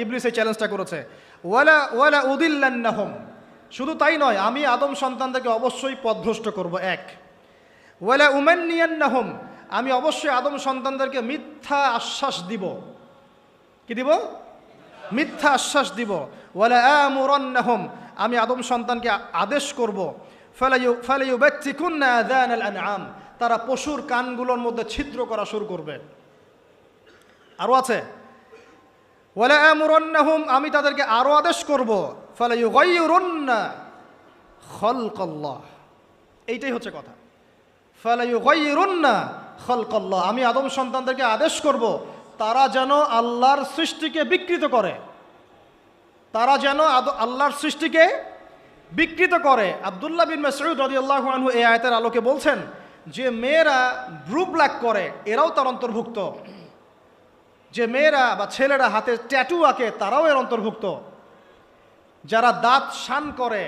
ইবলিস এই চ্যালেঞ্জটা করেছে। ওয়ালা ওয়ালা উদিল্লান্নাহম। শুধু তাই নয়, আমি আদম সন্তানদেরকে অবশ্যই পথভ্রষ্ট করব, এক। ওয়ালা উমান্নিয়ান্নাহম। আমি অবশ্যই আদম সন্তানদেরকে মিথ্যা আশ্বাস দিব। কি দিব? মিথ্যা আশ্বাস দিব। ওয়ালা আমুরান্নাহম। আমি আদম সন্তানকে আদেশ করব ফালাইউ ফালাইউ বাচ্চিকুন্না আযান আল আনআম। তারা পশুর কানগুলোর মধ্যে ছিদ্র করা শুরু করবে। আরও আছে। ওয়ালা আমি তাদেরকে আরও আদেশ করব খালকাল্লাহ। এইটাই হচ্ছে কথা। খালকাল্লাহ, আমি আদম সন্তানদেরকে আদেশ করব, তারা যেন আল্লাহর সৃষ্টিকে বিকৃত করে। তারা যেন আল্লাহর সৃষ্টিকে বিকৃত করে। আবদুল্লাহ বিন মাসউদ রাদিয়াল্লাহু আনহু এই আয়াতের আলোকে বলছেন, যে মেয়েরা ব্রু ব্ল্যাক করে, এরাও তার অন্তর্ভুক্ত। যে মেয়েরা বা ছেলেরা হাতে ট্যাটু আঁকে তারাও এর অন্তর্ভুক্ত। যারা দাঁত শান করে